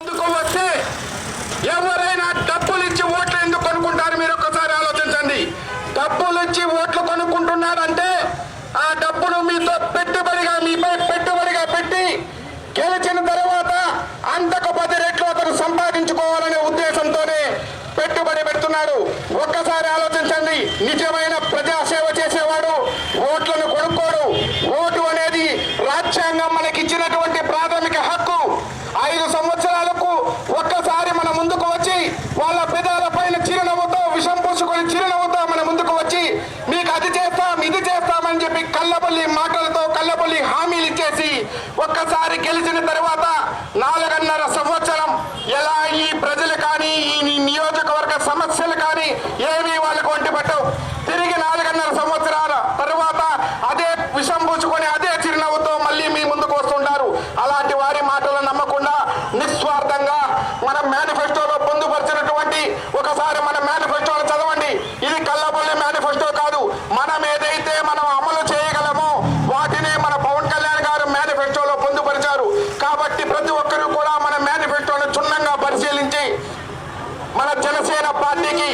ఎందుకు వస్తే ఎవరైనా డబ్బులు ఇచ్చి ఓట్లు ఎందుకు కొనుక్కుంటారు? మీరు ఒక్కసారి ఆలోచించండి. డబ్బులు ఇచ్చి ఓట్లు కొనుక్కుంటున్నారంటే ఆ డబ్బును మీతో పెట్టుబడిగా మీపై పెట్టుబడిగా పెట్టి గెలిచిన తర్వాత అంతకు పది రెట్లు అతను సంపాదించుకోవాలనే ఉద్దేశంతోనే పెట్టుబడి పెడుతున్నాడు. ఒక్కసారి ఆలోచించండి. నిజమైన ఒక్కసారి గెలిచిన తర్వాత నాలుగన్నర సంవత్సరం ఎలా ఈ ప్రజలు కానీ ఈ నియోజకవర్గ సమస్యలు కానీ ఏమి వాళ్ళకు వంటి పట్టవు. తిరిగి నాలుగన్నర సంవత్సరాల తర్వాత అదే విషం పూచుకొని అదే చిరునవ్వుతో మళ్ళీ మీ ముందుకు వస్తుంటారు. అలాంటి వారి మాటలు నమ్మకుండా నిస్వార్థంగా మన మేనిఫెస్టోలో పొందుపరిచినటువంటి ఒకసారి మన మేనిఫెస్టోలో చదవండి. ఇది కల్లపల్లి మేనిఫెస్టో मन जनसेना पार्टी की